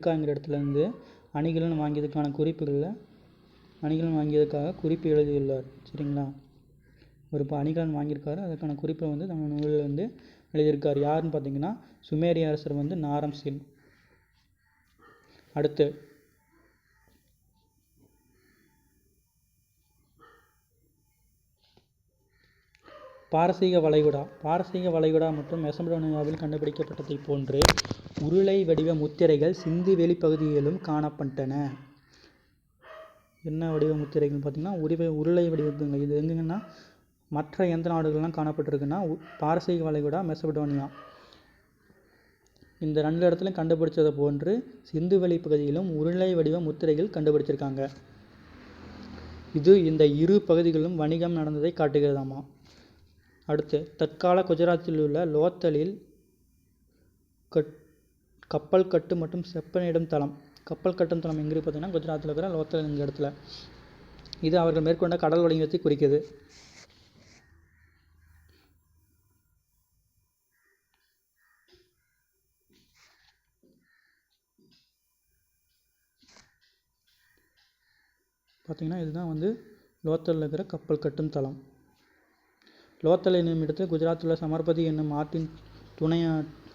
அமெரிக்காங்கிற இடத்துலேருந்து அணிகலன் வாங்கியதுக்கான குறிப்புகளில் அணிகலன் வாங்கியதுக்காக குறிப்பு எழுதியுள்ளார். சரிங்களா? ஒரு இப்போ அணிகலன் வாங்கியிருக்காரு. அதுக்கான குறிப்பை வந்து நம்ம நூலில் வந்து எழுதியிருக்கார். யாருன்னு பார்த்தீங்கன்னா சுமேரிய அரசர் வந்து நாரம் சிங் அடுத்து பாரசீக வளைகுடா. பாரசீக வளைகுடா மற்றும் மெசபடோனியாவில் கண்டுபிடிக்கப்பட்டதைப் போன்று உருளை வடிவ முத்திரைகள் சிந்து வெளி பகுதிகளிலும் காணப்பட்டன. என்ன வடிவ முத்திரைகள்னு பார்த்தீங்கன்னா உருவை உருளை வடிவத்துங்க. இது எங்கெங்கன்னா மற்ற எந்த நாடுகள்லாம் காணப்பட்டிருக்குன்னா பாரசீக வளைகுடா மெசபடோனியா இந்த ரெண்டு இடத்துலையும் கண்டுபிடிச்சதை போன்று சிந்து பகுதியிலும் உருளை வடிவ முத்திரைகள் கண்டுபிடிச்சிருக்காங்க. இது இந்த இரு பகுதிகளிலும் வணிகம் நடந்ததை காட்டுகிறதாமா. அடுத்து தற்கால குஜராத்தில் உள்ள லோத்தலில் கட் கப்பல் கட்டு மற்றும் செப்பனிடும் தளம். கப்பல் கட்டும் தளம் எங்கே பார்த்தீங்கன்னா குஜராத்தில் இருக்கிற லோத்தல் என்ற இடத்துல. இது அவர்கள் மேற்கொண்ட கடல் வணிகத்தை குறிக்கிறது பார்த்தீங்கன்னா இதுதான் வந்து லோத்தலில் இருக்கிற கப்பல் கட்டும் தளம். லோத்தல் என்னும் இடத்தில் குஜராத்தில் சமர்பதி என்னும் ஆற்றின் துணை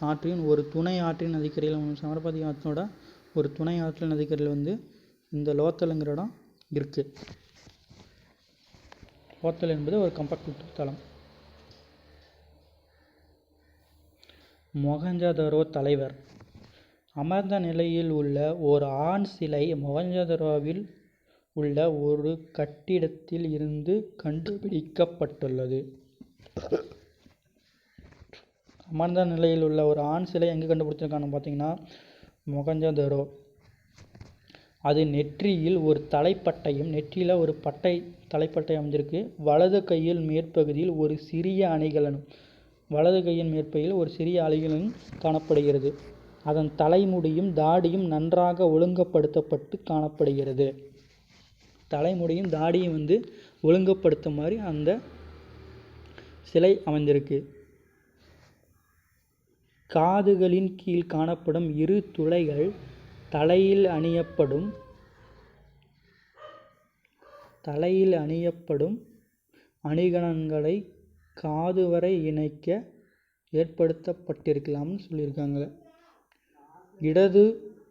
ஆற்றின் ஒரு துணை ஆற்றின் நதிக்கரையில் சமரபதி ஆற்றோட ஒரு துணை ஆற்றின் நதிக்கரையில் வந்து இந்த லோத்தலுங்கிற இடம் இருக்குது லோத்தல் என்பது ஒரு கம்பார்ட்மெண்ட் தளம். மொஹஞ்சதரோ தலைவர். அமர்ந்த நிலையில் உள்ள ஒரு ஆண் சிலை மொஹஞ்சதரோவில் உள்ள ஒரு கட்டிடத்தில் இருந்து கண்டுபிடிக்கப்பட்டுள்ளது. அமர்ந்த நிலையில் உள்ள ஒரு ஆண் சிலை எங்கே கண்டுபிடிச்சிருக்கான்னு பார்த்தீங்கன்னா மொகஞ்சதரோ. அது நெற்றியில் ஒரு தலைப்பட்டையும் நெற்றியில் ஒரு பட்டை தலைப்பட்டை அமைஞ்சிருக்கு. வலது கையில் மேற்பகுதியில் ஒரு சிறிய அணிகலனும் வலது கையின் மேற்பகுதியில் ஒரு சிறிய அணிகலனும் காணப்படுகிறது. அதன் தலைமுடியும் தாடியும் நன்றாக ஒழுங்கப்படுத்தப்பட்டு காணப்படுகிறது. தலைமுடியும் தாடியும் வந்து ஒழுங்குபடுத்த மாதிரி அந்த சிலை அமைந்திருக்கு காதுகளின் கீழ் காணப்படும் இரு துளைகள் தலையில் அணியப்படும். தலையில் அணியப்படும் அணிகலன்களை காது வரை இணைக்க ஏற்படுத்தப்பட்டிருக்கலாம்னு சொல்லியிருக்காங்க. இடது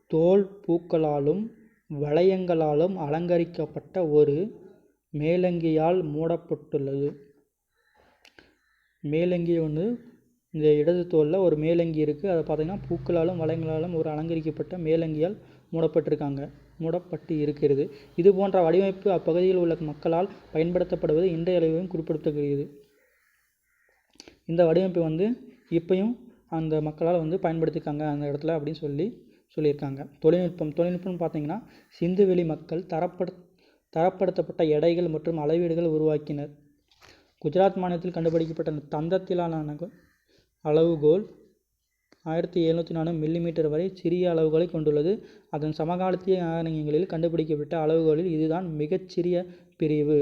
தோல் பூக்களாலும் வளையங்களாலும் அலங்கரிக்கப்பட்ட ஒரு மேலங்கியால் மூடப்பட்டுள்ளது. மேலங்கி ஒன்று இந்த இடது தோலில் ஒரு மேலங்கி இருக்குது அதை பார்த்திங்கன்னா பூக்களாலும் வளையங்களாலும் ஒரு அலங்கரிக்கப்பட்ட மேலங்கியால் மூடப்பட்டிருக்காங்க. மூடப்பட்டு இருக்கிறது. இது போன்ற வடிவமைப்பு அப்பகுதியில் உள்ள மக்களால் பயன்படுத்தப்படுவது இன்றைய அளவிலும் குறிப்பிடத்தக்கது. இந்த வடிவமைப்பு வந்து இப்பையும் அந்த மக்களால் வந்து பயன்படுத்தியிருக்காங்க அந்த இடத்துல அப்படின்னு சொல்லி சொல்லியிருக்காங்க. தொழில்நுட்பம் தொழில்நுட்பம்னு பார்த்தீங்கன்னா சிந்துவெளி மக்கள் தரப்பட தரப்படுத்தப்பட்ட எடைகள் மற்றும் அளவீடுகள் உருவாக்கினர். குஜராத் மாநிலத்தில் கண்டுபிடிக்கப்பட்ட தந்தத்திலான அளவுகோல் ஆயிரத்தி எழுநூற்றி நாலு மில்லிமீட்டர் வரை சிறிய அளவுகளை கொண்டுள்ளது. அதன் சமகாலத்திய நாணயங்களில் கண்டுபிடிக்கப்பட்ட அளவுகோலில் இதுதான் மிகச்சிறிய பிரிவு.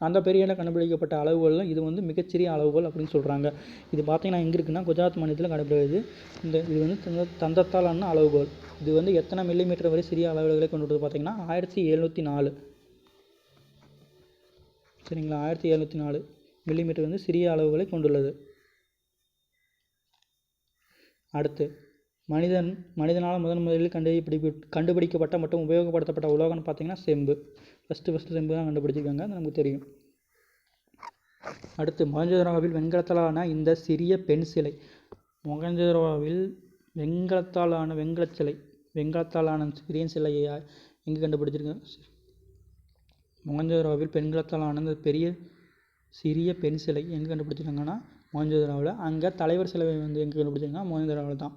அந்த பெரியல கண்டுபிடிக்கப்பட்ட அளவுகோலில் இது வந்து மிகச்சிறிய அளவுகோல் அப்படின்னு சொல்கிறாங்க இது பார்த்தீங்கன்னா எங்கே இருக்குன்னா குஜராத் மாநிலத்தில் கண்டுபிடிக்கிறது இந்த இது வந்து தந்த தந்தத்தாலான அளவுகோல். இது வந்து எத்தனை மில்லிமீட்டர் வரை சிறிய அளவுகளை கொண்டுள்ளது பார்த்திங்கன்னா ஆயிரத்தி எழுநூற்றி நாலு. சரிங்களா? ஆயிரத்தி எழுநூற்றி நாலு மில்லிமீட்டர் வந்து சிறிய அளவுகளை கொண்டுள்ளது. அடுத்து மனிதன் மனிதனால் முதன் முதலில் கண்டுபிடி கண்டுபிடிக்கப்பட்ட மற்றும் உபயோகப்படுத்தப்பட்ட உலோகம்னு பார்த்தீங்கன்னா செம்பு. ஃபஸ்ட்டு ஃபஸ்ட்டு செம்பு தான் கண்டுபிடிச்சிருக்காங்க. அது நமக்கு தெரியும். அடுத்து மொஹஞ்சதாரோவில் வெண்கலத்தாலான இந்த சிறிய பெண் சிலை. மொஹஞ்சதாரோவில் வெண்கலத்தாலான வெண்கலச் சிலை. வெண்கலத்தாலான சிறிய சிலையை எங்கே கண்டுபிடிச்சிருக்காங்க? மொஹஞ்சதாரோவில் பெண்கலத்தாலான இந்த பெரிய சிறிய பெண் சிலை எங்கே கண்டுபிடிச்சிருக்காங்கன்னா மொஹஞ்சதாரோவில் அங்கே தலைவர் சிலை வந்து எங்கே கண்டுபிடிச்சிருக்காங்கன்னா மொஹஞ்சதாரோவில் தான்.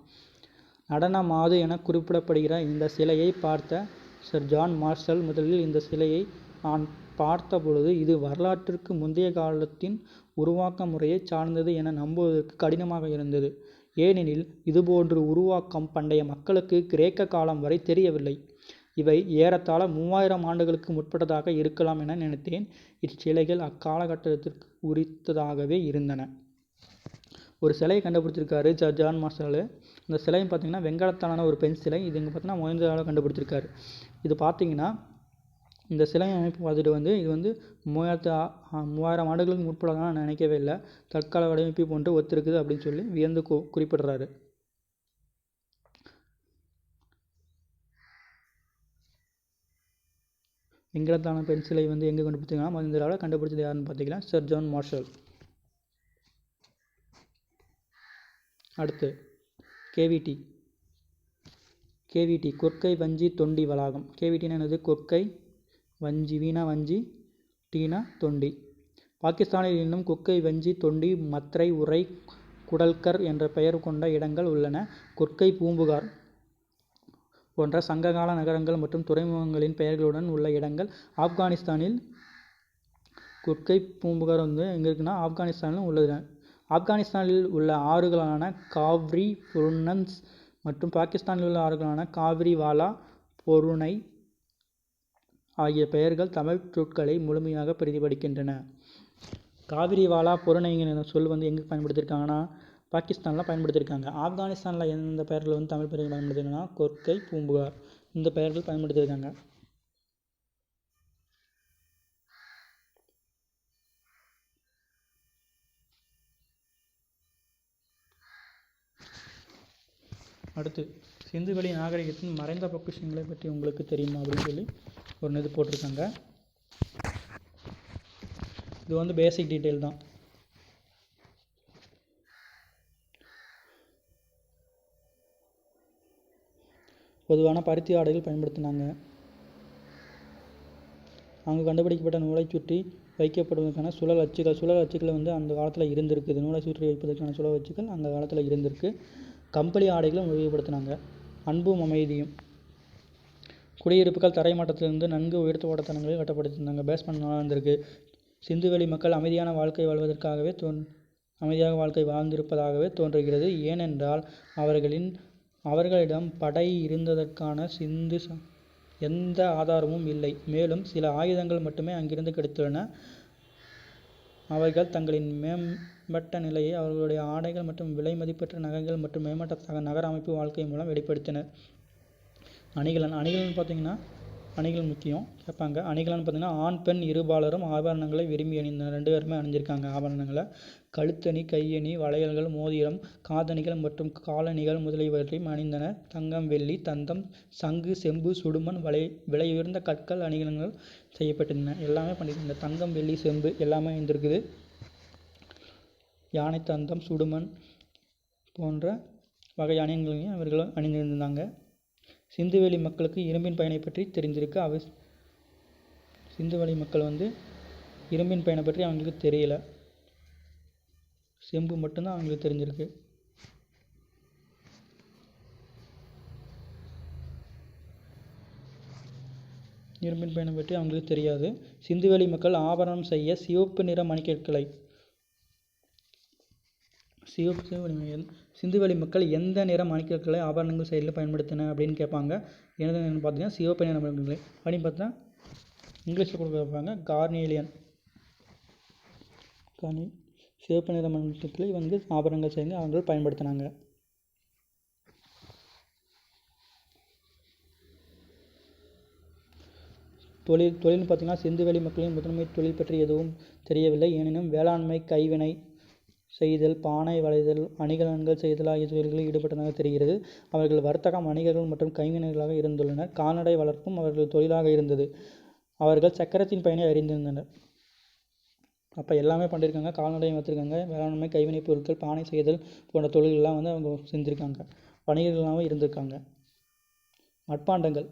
நடன மாது என குறிப்பிடப்படுகிற இந்த சிலையை பார்த்த சர் ஜான் மார்ஷல் முதலில் இந்த சிலையை நான் பார்த்த பொழுது இது வரலாற்றுக்கு முந்தைய காலத்தின் உருவாக்க முறையை சார்ந்தது என நம்புவதற்கு கடினமாக இருந்தது. ஏனெனில் இதுபோன்று உருவாக்கம் பண்டைய மக்களுக்கு கிரேக்க காலம் வரை தெரியவில்லை. இவை ஏறத்தாழ மூவாயிரம் ஆண்டுகளுக்கு முற்பட்டதாக இருக்கலாம் என நினைத்தேன். இச்சிலைகள் அக்காலகட்டத்திற்கு உரித்ததாகவே இருந்தன. ஒரு சிலையை கண்டுபிடிச்சிருக்காரு ஜ ஜான் மார்ஷல். அந்த சிலையும் பார்த்தீங்கன்னா வெங்கலத்தாலான ஒரு பெண் சிலை. இது இங்கே பார்த்தீங்கன்னா மொஹஞ்சதாரோ கண்டுபிடிச்சிருக்காரு. இது பார்த்தீங்கன்னா இந்த சிலை அமைப்பு பார்த்துட்டு வந்து இது வந்து மூவாயிரத்து மூவாயிரம் ஆண்டுகளுக்கு முற்படாதான் நான் நினைக்கவே இல்லை. தற்கால வடிவமைப்பு போன்று ஒத்திருக்குது அப்படின்னு சொல்லி வியந்து கு குறிப்பிடுறாரு. வெங்கடத்தான பெண் சிலை வந்து எங்கே கண்டுபிடிச்சிருக்காங்க மொஹஞ்சதாரோவில் கண்டுபிடிச்சது யாருன்னு பார்த்தீங்கன்னா சர் ஜான் மார்ஷல். அடுத்து கேவிடி. கேவிடி கொற்கை வஞ்சி தொண்டி வளாகம். கேவிடினா என்னது? கொற்கை வஞ்சி வீணா வஞ்சி டீனா தொண்டி. பாகிஸ்தானில் இன்னும் கொக்கை வஞ்சி தொண்டி மத்ரை உரை குடல்கர் என்ற பெயர் கொண்ட இடங்கள் உள்ளன. கொற்கை பூம்புகார் போன்ற சங்ககால நகரங்கள் மற்றும் துறைமுகங்களின் பெயர்களுடன் உள்ள இடங்கள். ஆப்கானிஸ்தானில் கொற்கை பூம்புகார் வந்து எங்கே இருக்குன்னா ஆப்கானிஸ்தானிலும் உள்ளது. ஆப்கானிஸ்தானில் உள்ள ஆறுகளான காவ்ரி புருனன்ஸ் மற்றும் பாகிஸ்தானில் உள்ள ஆறுகளான காவிரி வாலா பொருணை ஆகிய பெயர்கள் தமிழ் சொற்களை முழுமையாக பிரதிபலிக்கின்றன. காவிரி வாலா பொருணைங்கிற சொல் வந்து எங்கே பயன்படுத்தியிருக்காங்கன்னா பாகிஸ்தானில் பயன்படுத்தியிருக்காங்க. ஆப்கானிஸ்தானில் எந்த பெயர்கள் வந்து தமிழ் பெயர்கள் பயன்படுத்திருக்காங்கன்னா கொர்க்கை பூம்புகார் இந்த பெயர்கள் பயன்படுத்தியிருக்காங்க. அடுத்து சிந்துவெளி நாகரிகத்தின் மறைந்த பொக்கிஷங்களை பற்றி உங்களுக்கு தெரியுமா அப்படின்னு சொல்லி ஒரு இது போட்டிருக்காங்க. இது வந்து பேசிக் டீட்டெயில் தான். பொதுவான பருத்தி ஆடைகள் பயன்படுத்தினாங்க. அங்கு கண்டுபிடிக்கப்பட்ட நூலை சுற்றி வைக்கப்படுவதற்கான சுழல் அச்சுகள் சுழல் அச்சுகள் வந்து அந்த காலத்தில் இருந்திருக்குது நூலை சுற்றி வைப்பதற்கான சுழல் அச்சுகள் அந்த காலத்தில் இருந்திருக்கு. கம்பளி ஆடைகளும் உபயோகப்படுத்தினாங்க. அன்பும் அமைதியும். குடியிருப்புகள் தரைமட்டத்திலிருந்து நன்கு உயர்த்தப்பட்ட தளங்களில் கட்டப்பட்டிருந்தாங்க பேஸ்மெண்ட் நல்லா இருந்திருக்கு. சிந்துவெளி மக்கள் அமைதியான வாழ்க்கை வாழ்வதற்காகவே தோன் அமைதியாக வாழ்க்கை வாழ்ந்திருப்பதாகவே தோன்றுகிறது. ஏனென்றால் அவர்களின் அவர்களிடம் படை இருந்ததற்கான சிந்து எந்த ஆதாரமும் இல்லை. மேலும் சில ஆயுதங்கள் மட்டுமே அங்கிருந்து கிடைத்துள்ளன. அவர்கள் தங்களின் மேம்பட்ட நிலையை அவர்களுடைய ஆடைகள் மற்றும் விலை மதிப்பற்ற நகைகள் மற்றும் மேம்பட்ட நகர அமைப்பு வாழ்க்கை மூலம் வெளிப்படுத்தினர். அணிகலன் அணிகலன் பார்த்தீங்கன்னா அணிகலன் முக்கியம். கேட்பாங்க. அணிகலன் பார்த்தீங்கன்னா ஆண் பெண் இருபாலரும் ஆபரணங்களை விரும்பி அணிந்த ரெண்டு பேருமே அணிஞ்சிருக்காங்க ஆபரணங்களை. கழுத்தணி கையணி வளையல்கள் மோதிரம் காதணிகள் மற்றும் காலணிகள் முதலியவற்றையும் அணிந்தனர் தங்கம் வெள்ளி தந்தம் சங்கு செம்பு சுடுமண் வலை விலையுயர்ந்த கற்கள் அணிகலன்கள் செய்யப்பட்டிருந்தன. எல்லாமே பண்ணியிருந்தாங்க தங்கம் வெள்ளி செம்பு எல்லாமே இருந்திருக்குது யானை தந்தம் சுடுமண் போன்ற வகை அணியங்களையும் அவர்களும் அணிந்திருந்தாங்க. சிந்துவெளி மக்களுக்கு இரும்பின் பயனை பற்றி தெரிஞ்சிருக்கு அவ சிந்துவெளி மக்கள் வந்து இரும்பின் பயனை பற்றி அவங்களுக்கு தெரியல. செம்பு மட்டும்தான் அவங்களுக்கு தெரிஞ்சிருக்கு. இரும்பின் பயனை பற்றி அவங்களுக்கு தெரியாது. சிந்துவெளி மக்கள் ஆபரணம் செய்ய சிவப்பு நிற மணிக்கற்களை சிந்துவெளி மக்கள் எந்த நிற மணிக்கற்களை ஆபரணங்கள் செயலில் பயன்படுத்தின அப்படின்னு கேட்பாங்க. எனது என்னன்னு பார்த்தீங்கன்னா சிவப்பு நிற மணிக்கற்களை அப்படின்னு பார்த்தா இங்கிலீஷில் கொடுக்க வைப்பாங்க கார்னேலியன். கார்னி சிவப்பு நிற மணிக்கற்களை வந்து ஆபரணங்கள் செய்து அவர்கள் பயன்படுத்தினாங்க. தொழில் தொழில்னு பார்த்தீங்கன்னா சிந்துவெளி மக்களின் முதன்மை தொழில் பற்றி எதுவும் தெரியவில்லை. எனினும் வேளாண்மை கைவினை செய்தல் பானை வளைதல் அணிகலன்கள் செய்தல் ஆகிய தொழில்களில் ஈடுபட்டதாக தெரிகிறது. அவர்கள் வர்த்தகம் வணிகர்கள் மற்றும் கைவினைகளாக இருந்துள்ளனர். கால்நடை வளர்ப்பும் அவர்கள் தொழிலாக இருந்தது. அவர்கள் சக்கரத்தின் பயனை அறிந்திருந்தனர். அப்போ எல்லாமே பண்ணியிருக்காங்க கால்நடையும் வச்சுருக்காங்க வேளாண்மை கைவினைப் பொருட்கள் பானை செய்தல் போன்ற தொழில்கள்லாம் வந்து அவங்க செஞ்சுருக்காங்க. வணிகர்களாகவும் இருந்திருக்காங்க. மட்பாண்டங்கள்.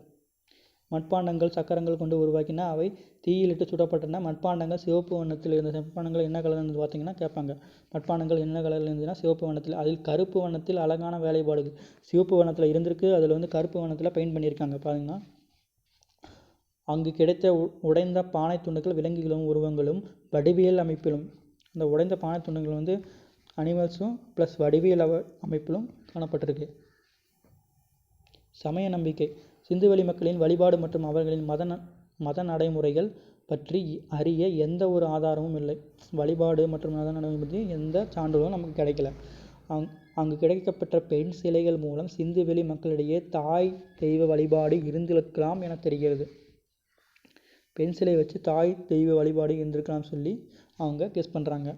மட்பாண்டங்கள் சக்கரங்கள் கொண்டு உருவாக்கின. அவை தீயிலிட்டு சுடப்பட்டன. மட்பாண்டங்கள் சிவப்பு வண்ணத்தில் இருந்த மட்பாண்டங்கள் என்ன கலர் இருந்து பார்த்தீங்கன்னா கேட்பாங்க. மட்பாண்டங்கள் என்ன கலரில் இருந்ததுன்னா சிவப்பு வண்ணத்தில். அதில் கருப்பு வண்ணத்தில் அழகான வேலைப்பாடுகள். சிவப்பு வண்ணத்தில் இருந்திருக்கு. அதில் வந்து கருப்பு வண்ணத்தில் பெயிண்ட் பண்ணியிருக்காங்க. பாருங்கன்னா அங்கு கிடைத்த உ- உடைந்த பானை துண்டுகள் விலங்குகளும் உருவங்களும் வடிவியல் அமைப்பிலும் அந்த உடைந்த பானை துண்டுகள் வந்து அனிமல்ஸும் ப்ளஸ் வடிவியல் அவ- அமைப்பிலும் காணப்பட்டிருக்கு. சமய நம்பிக்கை. சிந்துவெளி மக்களின் வழிபாடு மற்றும் அவர்களின் மத ந- மத நடைமுறைகள் பற்றி அறிய எந்த ஒரு ஆதாரமும் இல்லை. வழிபாடு மற்றும் மத நடைமுறை பற்றி எந்த சான்றுகளும் நமக்கு கிடைக்கல. அங் அங்கு கிடைக்கப்பெற்ற பெண் சிலைகள் மூலம் சிந்துவெளி மக்களிடையே தாய் தெய்வ வழிபாடு இருந்திருக்கலாம் என தெரிகிறது. பெண் சிலை வச்சு தாய் தெய்வ வழிபாடு இருந்திருக்கலாம் சொல்லி அவங்க கெஸ் பண்ணுறாங்க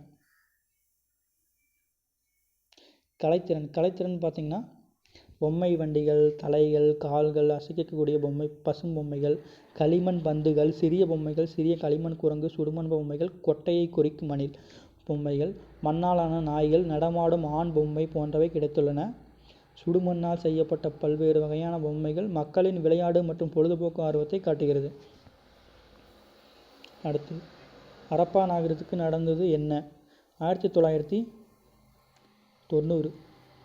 கலைத்திறன் கலைத்திறன் பார்த்திங்கன்னா பொம்மை வண்டிகள் தலைகள் கால்கள் அசைக்கக்கூடிய பொம்மை பசும் பொம்மைகள் களிமண் பந்துகள் சிறிய பொம்மைகள் சிறிய களிமண் குரங்கு சுடுமண் பொம்மைகள் கொட்டையை குறிக்கும் மணில் பொம்மைகள் மண்ணாலான நாய்கள் நடமாடும் ஆண் பொம்மை போன்றவை கிடைத்துள்ளன. சுடுமண்ணால் செய்யப்பட்ட பல்வேறு வகையான பொம்மைகள் மக்களின் விளையாடு மற்றும் பொழுதுபோக்கு ஆர்வத்தை காட்டுகிறது. அடுத்து ஹரப்பா நாகரிகத்துக்கு நடந்தது என்ன? ஆயிரத்தி தொள்ளாயிரத்தி தொண்ணூறு.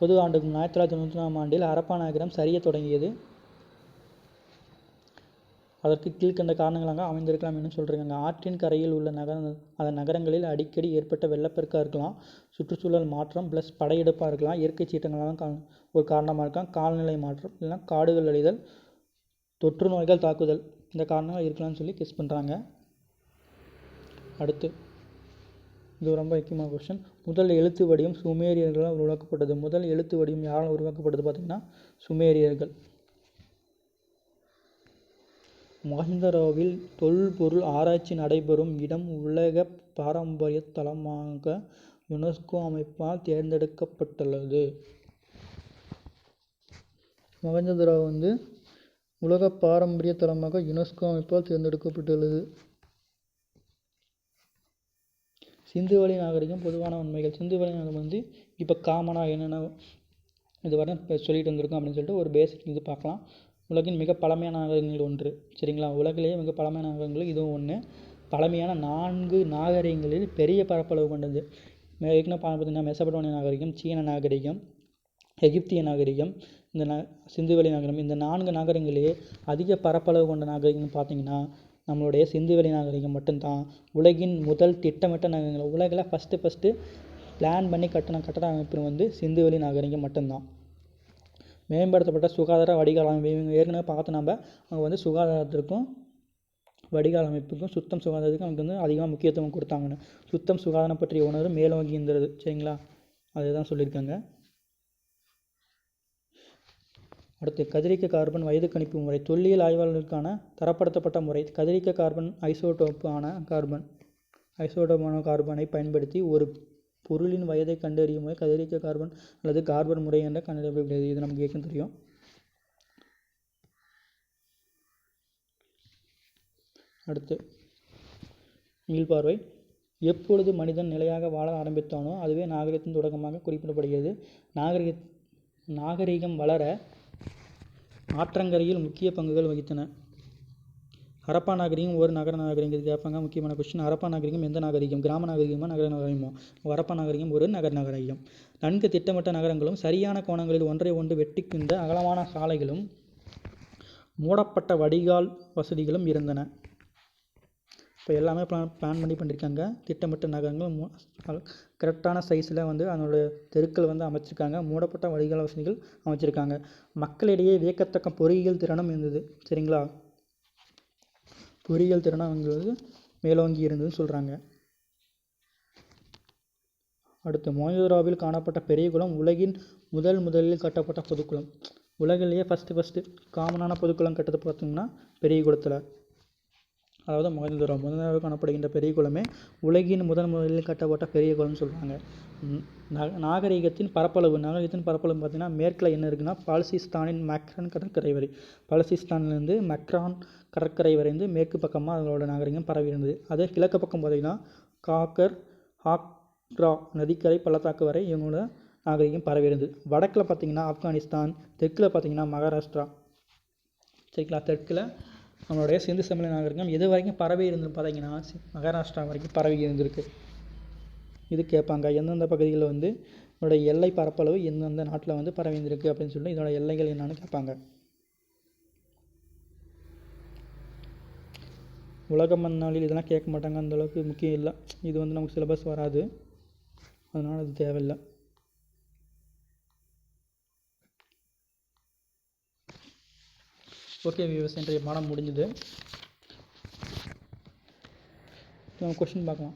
பொது ஆண்டுக்கு ஆயிரத்தி தொள்ளாயிரத்தி தொண்ணூற்றி நாலாம் ஆண்டில் ஹரப்பா நகரம் சரிய தொடங்கியது. அதற்கு கீழ்கண்ட காரணங்களாக அமைந்திருக்கலாம் என்று சொல்கிறாங்க ஆற்றின் கரையில் உள்ள நகர அதன் நகரங்களில் அடிக்கடி ஏற்பட்ட வெள்ளப்பெருக்காக இருக்கலாம். சுற்றுச்சூழல் மாற்றம் ப்ளஸ் படையெடுப்பாக இருக்கலாம். இயற்கை சீற்றங்களாக கா ஒரு காரணமாக இருக்கலாம். காலநிலை மாற்றம் இல்லைனா காடுகள் அழிதல் தொற்று நோய்கள் தாக்குதல் இந்த காரணங்கள் இருக்கலாம்னு சொல்லி கெஸ் பண்ணுறாங்க அடுத்து இது ரொம்ப முக்கியமான கொஸ்டின் முதல் எழுத்து வடிவம் சுமேரியர்களால் உருவாக்கப்பட்டது. முதல் எழுத்து வடிவம் யாரால் உருவாக்கப்பட்டது பார்த்திங்கன்னா சுமேரியர்கள். மஹிந்தராவில் தொல்பொருள் ஆராய்ச்சி நடைபெறும் இடம் உலக பாரம்பரிய தலமாக யுனெஸ்கோ அமைப்பால் தேர்ந்தெடுக்கப்பட்டுள்ளது. மகஞ்சதரா வந்து உலக பாரம்பரிய தலமாக யுனெஸ்கோ அமைப்பால் தேர்ந்தெடுக்கப்பட்டுள்ளது. சிந்துவெளி நாகரிகம் பொதுவான உண்மைகள். சிந்துவெளி நாகரிகம் வந்து இப்போ காமனாக என்னென்ன இது வர இப்போ சொல்லிட்டு வந்திருக்கோம் அப்படின்னு சொல்லிட்டு ஒரு பேசிக் இது பார்க்கலாம். உலகின் மிக பழமையான நாகரிகங்கள் ஒன்று. சரிங்களா? உலகிலேயே மிக பழமையான நாகரிகங்கள் இதுவும் ஒன்று பழமையான நான்கு நாகரிகங்களில் பெரிய பரப்பளவு கொண்டது. ஏற்கனவே பார்த்தீங்கன்னா மெசபடோனிய நாகரிகம் சீன நாகரிகம் எகிப்திய நாகரிகம் இந்த ந சிந்துவெளி நாகரிகம் இந்த நான்கு நாகரிகங்களிலேயே அதிக பரப்பளவு கொண்ட நாகரிகம்னு பார்த்தீங்கன்னா நம்மளுடைய சிந்துவெளி நாகரிகம் மட்டும்தான். உலகின் முதல் திட்டமிட்ட நாகரிகங்கள் உலகில் ஃபஸ்ட்டு ஃபஸ்ட்டு பிளான் பண்ணி கட்டின கட்டட அமைப்பு வந்து சிந்துவெளி நாகரிகம் மட்டும்தான். மேம்படுத்தப்பட்ட சுகாதார வடிகால் அமைப்பு. இவங்க ஏற்கனவே பார்த்து நம்ம அவங்க வந்து சுகாதாரத்திற்கும் வடிகால் அமைப்புக்கும் சுத்தம் சுகாதாரத்துக்கும் அவங்க வந்து அதிகமாக முக்கியத்துவம் கொடுத்தாங்கன்னு. சுத்தம் சுகாதாரம் பற்றிய உணர்வு மேலோங்கி இருந்தது. சரிங்களா? அதுதான் சொல்லியிருக்காங்க. அடுத்து கதிரியக்க கார்பன் வயது கணிப்பு முறை. தொல்லியல் ஆய்வாளர்களுக்கான தரப்படுத்தப்பட்ட முறை. கதிரியக்க கார்பன் ஐசோடோப்பு ஆன கார்பன் ஐசோடோப்பான கார்பனை பயன்படுத்தி ஒரு பொருளின் வயதை கண்டறியும் முறை கதிரியக்க கார்பன் அல்லது கார்பன் முறை என்ற கண்டறியப்படுகிறது. இது நமக்கு ஏற்கனவே தெரியும். அடுத்து மீள்பார்வை எப்பொழுது மனிதன் நிலையாக வாழ ஆரம்பித்தானோ அதுவே நாகரிகத்தின் தொடக்கமாக குறிப்பிடப்படுகிறது. நாகரிக நாகரிகம் வளர ஆற்றங்கரையில் முக்கிய பங்குகள் வகித்தன. ஹரப்பா நாகரிகம் ஒரு நகர நாகரிகம். இது கேட்பாங்க முக்கியமான கொஸ்டின் ஹரப்பா நாகரிகம் எந்த நாகரிகம்? கிராம நாகரிகமா நகர நாகரிகமோ? ஹரப்பா நாகரிகம் ஒரு நகர நாகரிகம். நன்கு திட்டமிட்ட நகரங்களும் சரியான கோணங்களில் ஒன்றை ஒன்று வெட்டிக்கின்ற அகலமான சாலைகளும் மூடப்பட்ட வடிகால் வசதிகளும் இருந்தன. இப்போ எல்லாமே பிளான் பிளான் பண்ணி பண்ணியிருக்காங்க திட்டமிட்ட நகரங்கள் கரெக்டான சைஸில் வந்து அதனுடைய தெருக்கள் வந்து அமைச்சிருக்காங்க. மூடப்பட்ட வழிகால வசதிகள் அமைச்சிருக்காங்க. மக்களிடையே வியக்கத்தக்க பொறியியல் திறனும் இருந்தது. சரிங்களா? பொறியியல் திறனாங்கிறது மேலோங்கி இருந்ததுன்னு சொல்கிறாங்க அடுத்து மோயோராவில் காணப்பட்ட பெரிய குளம் உலகின் முதல் முதலில் கட்டப்பட்ட பொதுக்குளம். உலகிலேயே ஃபஸ்ட்டு ஃபஸ்ட்டு காமனான பொதுக்குளம் கட்டது பார்த்தோம்னா பெரிய குளத்தில். அதாவது மகேந்திரம் முதன்மையாக காணப்படுகின்ற பெரிய குளமே உலகின் முதன் முதலில் கட்டப்பட்ட பெரிய குளம்னு சொல்கிறாங்க நாகரிகத்தின் பரப்பளவு நாகரிகத்தின் பரப்பளவு பார்த்திங்கன்னா மேற்கில் என்ன இருக்குன்னா பாலசிஸ்தானின் மக்ரான் கடற்கரை வரை பாலசிஸ்தான்லேருந்து மக்ரான் கடற்கரை வரை வந்து மேற்கு பக்கமாக அதோட நாகரிகம் பரவி இருந்தது அதே கிழக்கு பக்கம் பார்த்திங்கன்னா காக்கர் ஹாக்ரா நதிக்கரை பள்ளத்தாக்கு வரை இவங்களோட நாகரிகம் பரவி இருந்தது வடக்கில் பார்த்திங்கன்னா ஆப்கானிஸ்தான் தெற்கில் பார்த்திங்கன்னா மகாராஷ்டிரா. சரிங்களா? தெற்கில் நம்மளுடைய சிந்து சமய நாகரிகம் எது வரைக்கும் பரவி இருந்து பார்த்தீங்கன்னா மகாராஷ்டிரா வரைக்கும் பரவி இருந்திருக்கு. இது கேட்பாங்க. எந்தெந்த பகுதிகளில் வந்து இதோட எல்லை பரப்பளவு எந்தெந்த நாட்டில் வந்து பரவி இருந்திருக்கு அப்படின்னு சொல்லி இதோட எல்லைகள் என்னன்னு கேட்பாங்க. உலக மண்ணாளில் இதெல்லாம் கேட்க மாட்டாங்க. அந்தளவுக்கு முக்கியம் இல்லை. இது வந்து நமக்கு சிலபஸ் வராது. அதனால் அது தேவையில்லை. ஓகே வியூவர்ஸ் இன்றைய பாடம் முடிஞ்சது. நம்ம கொஷின் பார்க்கலாம்.